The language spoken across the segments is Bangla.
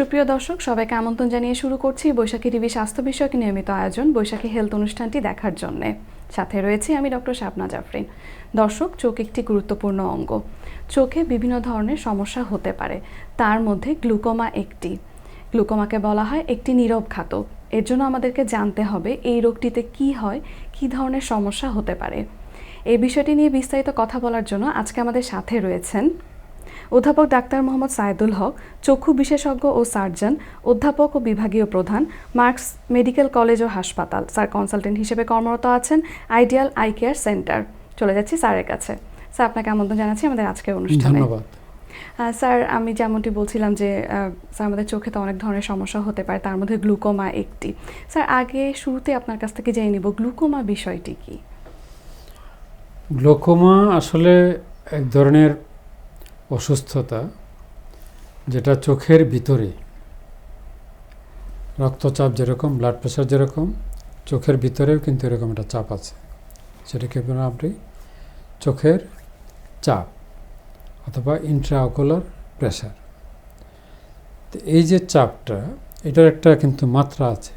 সুপ্রিয় দর্শক, সবাইকে আমন্ত্রণ জানিয়ে শুরু করছি বৈশাখী টিভি স্বাস্থ্য বিষয়ক নিয়মিত আয়োজন বৈশাখী হেলথ অনুষ্ঠানটি দেখার জন্যে। সাথে রয়েছে আমি ডক্টর শাপনা জাফরিন। দর্শক, চোখ একটি গুরুত্বপূর্ণ অঙ্গ। চোখে বিভিন্ন ধরনের সমস্যা হতে পারে, তার মধ্যে গ্লুকোমা একটি। গ্লুকোমাকে বলা হয় একটি নীরব ঘাতক এর জন্য আমাদেরকে জানতে হবে এই রোগটিতে কি হয়, কি ধরনের সমস্যা হতে পারে। এই বিষয়টি নিয়ে বিস্তারিত কথা বলার জন্য আজকে আমাদের সাথে রয়েছেন অধ্যাপক ডাক্তার মোহাম্মদ সাইদুল হক চক্ষু বিশেষজ্ঞ ও সার্জন অধ্যাপক ও বিভাগীয় প্রধান মার্কস মেডিকেল কলেজ ও হাসপাতাল। স্যার কনসালটেন্ট হিসেবে কর্মরত আছেন আইডিয়াল আই কেয়ার সেন্টার। চলে যাচ্ছি স্যারের কাছে। স্যার আপনাকে আমন্ত্রণ জানাচ্ছি আমাদের আজকের অনুষ্ঠানে। ধন্যবাদ। স্যার আমি যেমনটি বলছিলাম যে স্যার আমাদের চোখে তো অনেক ধরনের সমস্যা হতে পারে তার মধ্যে গ্লুকোমা একটি। স্যার আগে শুরুতে আপনার কাছ থেকে জেনে নিব গ্লুকোমা বিষয়টি কি? গ্লুকোমা আসলে এক ধরনের অসুস্থতা, যেটা চোখের ভিতরে, রক্তচাপ যেরকম ব্লাড প্রেশার যেরকম, চোখের ভিতরেও কিন্তু এরকম একটা চাপ আছে। সেটাকে বলেন আপনি চোখের চাপ অথবা ইন্ট্রাঅকুলার প্রেশার তো এই যে চাপটা, এটার একটা কিন্তু মাত্রা আছে।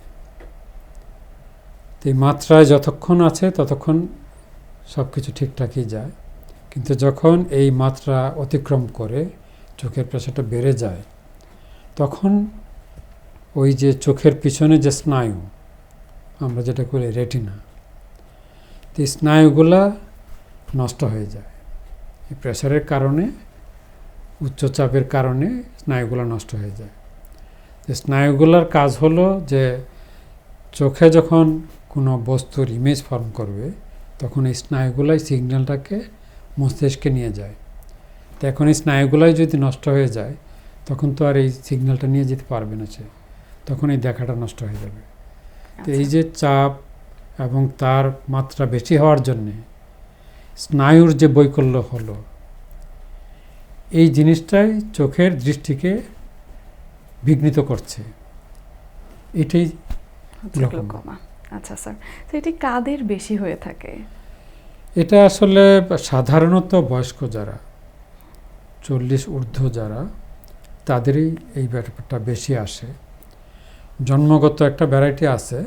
তো এই মাত্রায় যতক্ষণ আছে ততক্ষণ সব কিছু ঠিকঠাকই যায়। কিন্তু যখন এই মাত্রা অতিক্রম করে, চোখের প্রেশারটা বেড়ে যায়, তখন ওই যে চোখের পিছনে যে স্নায়ু, আমরা যেটা করি রেটিনা তো এই স্নায়ুগুলা নষ্ট হয়ে যায়। এই প্রেশারের কারণে উচ্চচাপের কারণে স্নায়ুগুলো নষ্ট হয়ে যায়। তো স্নায়ুগুলার কাজ হলো যে, চোখে যখন কোনো বস্তুর ইমেজ ফর্ম করবে, তখন এই স্নায়ুগুলাই সিগন্যালটাকে মস্তিষ্কে নিয়ে যায়। তো এখন এই স্নায়ুগুলোই যদি নষ্ট হয়ে যায় তখন তো আর এই সিগন্যালটা নিয়ে যেতে পারবে না সে। তখন এই দেখাটা নষ্ট হয়ে যাবে। তো এই যে চাপ এবং তার মাত্রা বেশি হওয়ার জন্যে স্নায়ুর যে বৈকল্য হলো এই জিনিসটাই চোখের দৃষ্টিকে বিঘ্নিত করছে। এটাই আচ্ছা স্যার তো এটি কাদের বেশি হয়ে থাকে? এটা আসলে সাধারণত বয়স্ক যারা, চল্লিশ ঊর্ধ্ব যারা, তাদেরই এই ব্যাপারটা বেশি আসে। জন্মগত একটা ভ্যারাইটি আছে,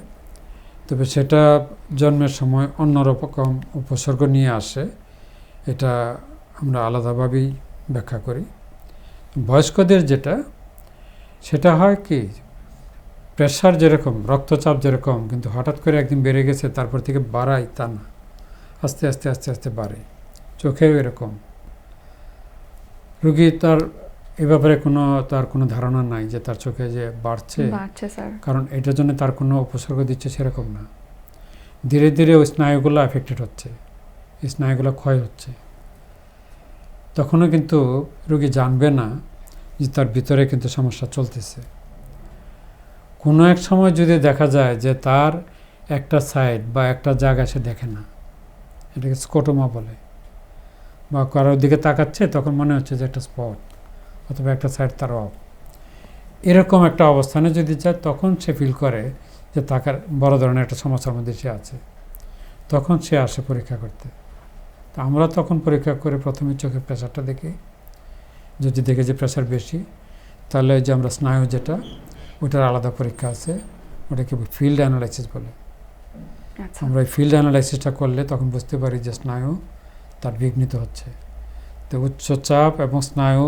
তবে সেটা জন্মের সময় অন্যরকম উপসর্গ নিয়ে আসে, এটা আমরা আলাদাভাবেই ব্যাখ্যা করি। বয়স্কদের যেটা, সেটা হয় কি প্রেশার যেরকম, রক্তচাপ যেরকম, কিন্তু হঠাৎ করে একদিন বেড়ে গেছে, তারপর থেকে বাড়ায় তা না। আস্তে আস্তে আস্তে আস্তে বাড়ে। চোখেও এরকম। রুগী তার এ ব্যাপারে কোনো তার কোনো ধারণা নাই যে তার চোখে যে বাড়ছে। কারণ এটার জন্য তার কোনো উপসর্গ দিচ্ছে সেরকম না। ধীরে ধীরে ওই স্নায়ুগুলো অ্যাফেক্টেড হচ্ছে। এই স্নায়ুগুলো ক্ষয় হচ্ছে। তখনও কিন্তু রুগী জানবে না যে তার ভিতরে কিন্তু সমস্যা চলতেছে। কোনো এক সময় যদি দেখা যায় যে তার একটা সাইড বা একটা জায়গা সে দেখে না এটাকে স্কোটোমা বলে। বা কারোর দিকে তাকাচ্ছে, তখন মনে হচ্ছে যে একটা স্পট অথবা একটা সাইড তার অফ। এরকম একটা অবস্থানে যদি যায়, তখন সে ফিল করে যে তাকার বড় ধরনের একটা সমস্যার মধ্যে সে আছে। তখন সে আসে পরীক্ষা করতে। তো আমরা তখন পরীক্ষা করে প্রথমে চোখের প্রেশারটা দেখি। যদি দেখে যে প্রেশার বেশি, তাহলে যে আমরা স্নায়ু যেটা, ওটার আলাদা পরীক্ষা আছে, ওটাকে ফিল্ড অ্যানালাইসিস বলে। আমরা ওই ফিল্ড অ্যানালাইসিসটা করলে তখন বুঝতে পারি যে স্নায়ু তার বিঘ্নিত হচ্ছে। তো উচ্চচাপ এবং স্নায়ু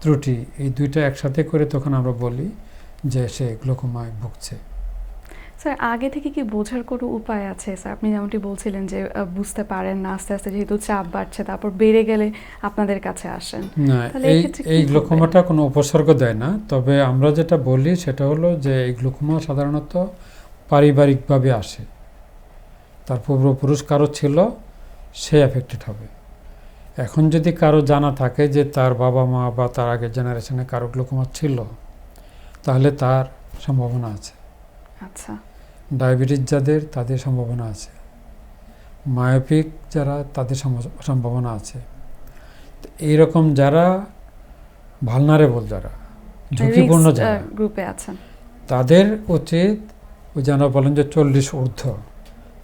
ত্রুটি এই দুইটা একসাথে করে তখন আমরা বলি যে সে গ্লোকোমায় ভুগছে। স্যার আগে থেকে কি বোঝার কোনো উপায় আছে? স্যার আপনি যেমনটি বলছিলেন যে বুঝতে পারেন না আস্তে আস্তে যেহেতু চাপ বাড়ছে তারপর বেড়ে গেলে আপনাদের কাছে আসেন। না এই এই? গ্লোকোমাটা কোনো উপসর্গ দেয় না তবে আমরা যেটা বলি সেটা হলো যে এই গ্লোকোমা সাধারণত পারিবারিকভাবে আসে। তার পূর্বপুরুষ কারও ছিল সে অ্যাফেক্টেড হবে। এখন যদি কারও জানা থাকে যে তার বাবা মা বা তার আগের জেনারেশনে কারও গ্লোকোমা ছিল তাহলে তার সম্ভাবনা আছে। আচ্ছা। ডায়াবেটিস যাদের তাদের সম্ভাবনা আছে। মায়োপিক যারা তাদের সম্ভাবনা আছে। এইরকম যারা ভালনারেবল যারা ঝুঁকিপূর্ণ যারা গ্রুপে আছেন। তাদের উচিত ওই যেন বলেন যে চল্লিশ ঊর্ধ্ব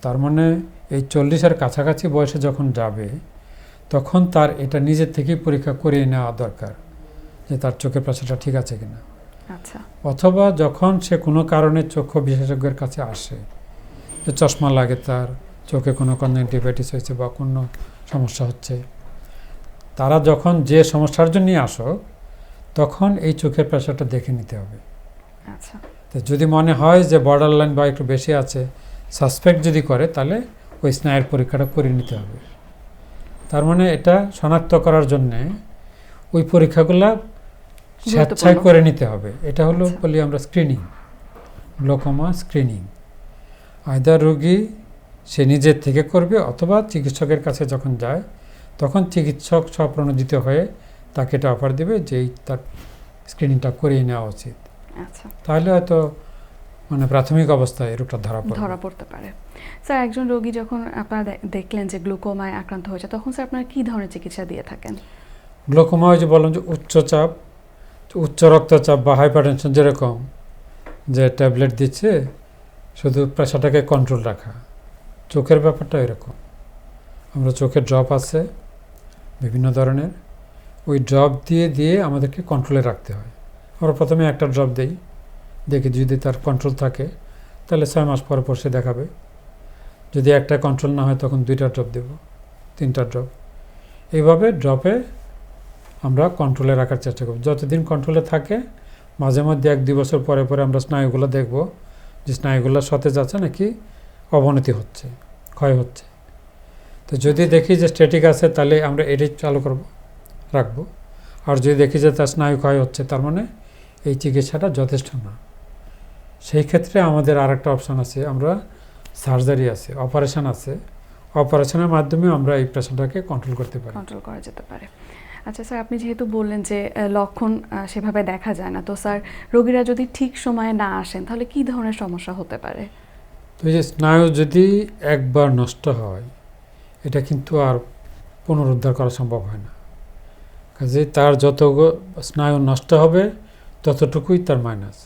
তার মানে এই চল্লিশের কাছাকাছি বয়সে যখন যাবে তখন তার এটা নিজের থেকেই পরীক্ষা করিয়ে নেওয়া দরকার যে তার চোখের প্রেশারটা ঠিক আছে কিনা। আচ্ছা। অথবা যখন সে কোনো কারণে চক্ষু বিশেষজ্ঞের কাছে আসে যে চশমা লাগে তার চোখে কোনো কনজেক্টিভাইটিস হয়েছে বা কোনো সমস্যা হচ্ছে তারা যখন যে সমস্যার জন্যই আসুক তখন এই চোখের প্রেশারটা দেখে নিতে হবে। আচ্ছা। তো যদি মনে হয় যে বর্ডার লাইন বা একটু বেশি আছে সাসপেক্ট যদি করে তাহলে ওই স্নায়ুর পরীক্ষাটা করে নিতে হবে। তার মানে এটা শনাক্ত করার জন্যে ওই পরীক্ষাগুলা স্বেচ্ছায় করে নিতে হবে। এটা হলো। বলি আমরা স্ক্রিনিং গ্লোকোমা স্ক্রিনিং আয়দার রোগী সে নিজের থেকে করবে অথবা চিকিৎসকের কাছে যখন যায় তখন চিকিৎসক স্বপ্রণোদিত হয়ে তাকে এটা অফার দেবে যে এই তার স্ক্রিনিংটা করিয়ে নেওয়া উচিত। আচ্ছা। তাহলে হয়তো মানে প্রাথমিক অবস্থায় রোগটা ধরা ধরা পড়তে পারে। স্যার একজন রোগী যখন আপনারা দেখলেন যে গ্লুকোমায় আক্রান্ত হয়েছে তখন স্যার আপনারা কি ধরনের চিকিৎসা দিয়ে থাকেন? গ্লোকোমা ওই যে বললাম যে উচ্চচাপ উচ্চ রক্তচাপ বা হাইপারটেনশন যেরকম যে ট্যাবলেট দিচ্ছে শুধু প্রেশারটাকে কন্ট্রোল রাখা। চোখের ব্যাপারটা এরকম। আমরা চোখের ড্রপ আছে বিভিন্ন ধরনের। ওই ড্রপ দিয়ে দিয়ে আমাদেরকে কন্ট্রোলে রাখতে হয়। আমরা প্রথমে একটা ড্রপ দেই। দেখি যদি তার কন্ট্রোল থাকে, তাহলে ছয় মাস পর পর সে দেখাবে। যদি একটা কন্ট্রোল না হয়, তখন দুইটা ড্রপ দেব, তিনটা ড্রপ এইভাবে ড্রপে আমরা কন্ট্রোলে রাখার চেষ্টা করব। যতদিন কন্ট্রোলে থাকে, মাঝে মধ্যে এক দুই বছর পরে পরে আমরা স্নায়ুগুলো দেখব যে স্নায়ুগুলো সতেজ আছে নাকি অবনতি হচ্ছে, ক্ষয় হচ্ছে। তো যদি দেখি যে স্ট্যাটিক আছে, তাহলে আমরা এটাই চালু করব, রাখব। আর যদি দেখি যে তার স্নায়ু ক্ষয় হচ্ছে, তার মানে এই চিকিৎসাটা যথেষ্ট না। সেই ক্ষেত্রে আমাদের আর একটা অপশান আছে আমরা সার্জারি আছে অপারেশন আছে। অপারেশনের মাধ্যমে আমরা এই প্রেশারটাকে কন্ট্রোল করতে পারি। কন্ট্রোল করা যেতে পারে। আচ্ছা স্যার আপনি যেহেতু বললেন যে লক্ষণ সেভাবে দেখা যায় না তো স্যার রোগীরা যদি ঠিক সময়ে না আসেন তাহলে কি ধরনের সমস্যা হতে পারে? তো এই যে স্নায়ু যদি একবার নষ্ট হয় এটা কিন্তু আর পুনরুদ্ধার করা সম্ভব হয় না। কাজে তার যত স্নায়ু নষ্ট হবে ততটুকুই তার মাইনাস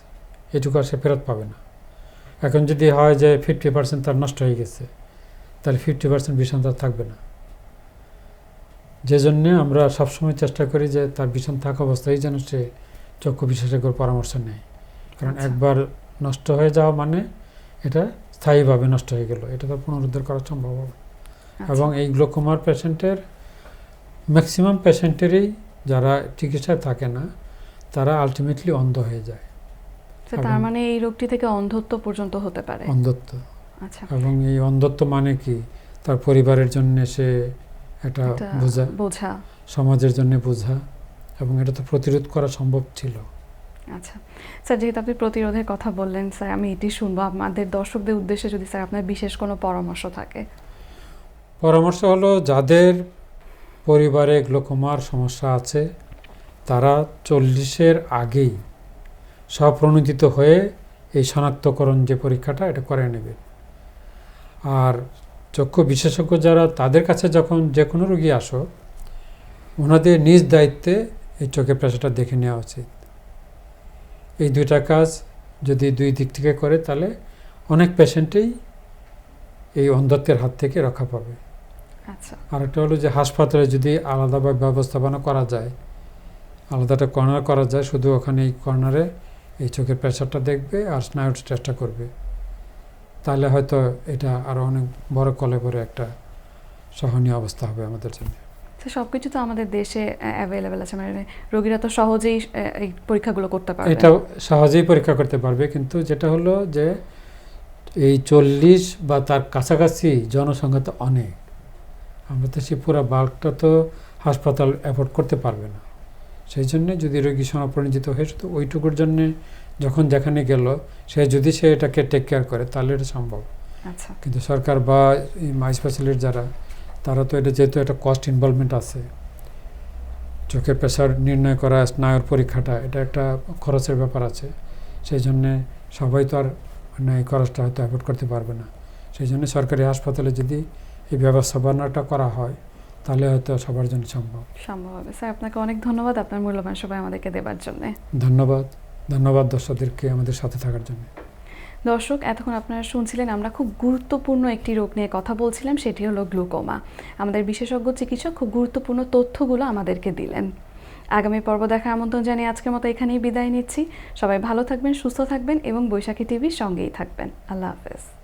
এটুকু আর সে ফেরত পাবে না। এখন যদি হয় যে ফিফটি পার্সেন্ট তার নষ্ট হয়ে গেছে তাহলে ফিফটি পার্সেন্ট ভীষণ তার থাকবে না। যে জন্যে আমরা সবসময় চেষ্টা করি যে তার ভীষণ থাকা অবস্থায় যেন সে চক্ষু বিশেষজ্ঞর পরামর্শ নেয়। কারণ আচ্ছা। একবার নষ্ট হয়ে যাওয়া মানে এটা স্থায়ীভাবে নষ্ট হয়ে গেল এটা তো পুনরুদ্ধার করা সম্ভব হবে আচ্ছা, এবং এই গ্লোকোমার পেশেন্টের ম্যাক্সিমাম পেশেন্টেরই যারা চিকিৎসায় থাকে না তারা আলটিমেটলি অন্ধ হয়ে যায়। তার মানে এই রোগটি থেকে অন্ধত্ব পর্যন্ত হতে পারে। অন্ধত্ব। আচ্ছা। এবং এই অন্ধত্ব মানে কি? তার পরিবারের জন্য সে এটা বোঝা। বোঝা। সমাজের জন্য বোঝা। এবং এটা তো প্রতিরোধ করা সম্ভব ছিল। আচ্ছা। স্যার যেহেতু আপনি প্রতিরোধের কথা বললেন স্যার আমি এটি শুনব। আমাদের দর্শকদের উদ্দেশ্যে যদি স্যার আপনার বিশেষ কোনো পরামর্শ থাকে। পরামর্শ হলো যাদের পরিবারে গ্লোকোমার সমস্যা আছে তারা চল্লিশের আগেই স্বপ্রণোদিত হয়ে এই শনাক্তকরণ যে পরীক্ষাটা এটা করে নেবে। আর চক্ষু বিশেষজ্ঞ যারা তাদের কাছে যখন যে কোনো রোগী আসো ওনাদের নিজ দায়িত্বে এই চোখের প্রেশারটা দেখে নেওয়া উচিত। এই দুইটা কাজ যদি দুই দিক থেকে করে তাহলে অনেক পেশেন্টেই এই অন্ধত্বের হাত থেকে রক্ষা পাবে। আচ্ছা। আর একটা হলো যে হাসপাতালে যদি আলাদাভাবে ব্যবস্থাপনা করা যায় আলাদাটা কর্নার করা যায় শুধু ওখানে এই কর্নারে এই চোখের প্রেশারটা দেখবে আর স্নায়ুর টেস্টটা করবে। তাহলে হয়তো এটা আরও অনেক বড় কলে ভরে একটা সহনীয় অবস্থা হবে আমাদের জন্য। স্যার সব কিছু তো আমাদের দেশে অ্যাভেলেবেল আছে। মানে রোগীরা তো সহজেই এই পরীক্ষাগুলো করতে পারবে। এটা সহজেই পরীক্ষা করতে পারবে। কিন্তু যেটা হলো যে এই চল্লিশ বা তার কাছাকাছি জনসংখ্যা তো অনেক। আমরা তো সে পুরো বাল্কটা তো হাসপাতাল অ্যাফোর্ড করতে পারবে না। সেই জন্যে যদি রোগী সমাপরিচিত হয়ে শুধু ওইটুকুর জন্যে যখন যেখানে গেল সে যদি সে এটাকে টেক কেয়ার করে তাহলে এটা সম্ভব। আচ্ছা। কিন্তু সরকার বা এই মাই স্পেশালিস্ট যারা তারা তো এটা যেহেতু একটা কস্ট ইনভলভমেন্ট আছে চোখের প্রেশার নির্ণয় করা স্নায়ুর পরীক্ষাটা এটা একটা খরচের ব্যাপার আছে। সেই জন্যে সবাই তো আর মানে এই খরচটা হয়তো অ্যাফোর্ড করতে পারবে না। সেই জন্য সরকারি হাসপাতালে যদি এই ব্যবস্থাপনাটা করা হয় তাহলে হয়তো সবার জন্য সম্ভব। সম্ভব হবে। স্যার আপনাকে অনেক ধন্যবাদ। আপনার মূল্যবান সময় আমাদেরকে দেবার জন্য। ধন্যবাদ। ধন্যবাদ দর্শকদেরকে আমাদের সাথে থাকার জন্য। দর্শক এতক্ষণ আপনারা শুনছিলেন আমরা খুব গুরুত্বপূর্ণ একটি রোগ নিয়ে কথা বলছিলাম সেটি হলো গ্লুকোমা। আমাদের বিশেষজ্ঞ চিকিৎসক খুব গুরুত্বপূর্ণ তথ্যগুলো আমাদেরকে দিলেন। আগামী পর্ব দেখা আমন্ত্রণ জানিয়ে আজকের মতো এখানেই বিদায় নিচ্ছি। সবাই ভালো থাকবেন সুস্থ থাকবেন এবং বৈশাখী টিভির সঙ্গেই থাকবেন। আল্লাহ হাফেজ।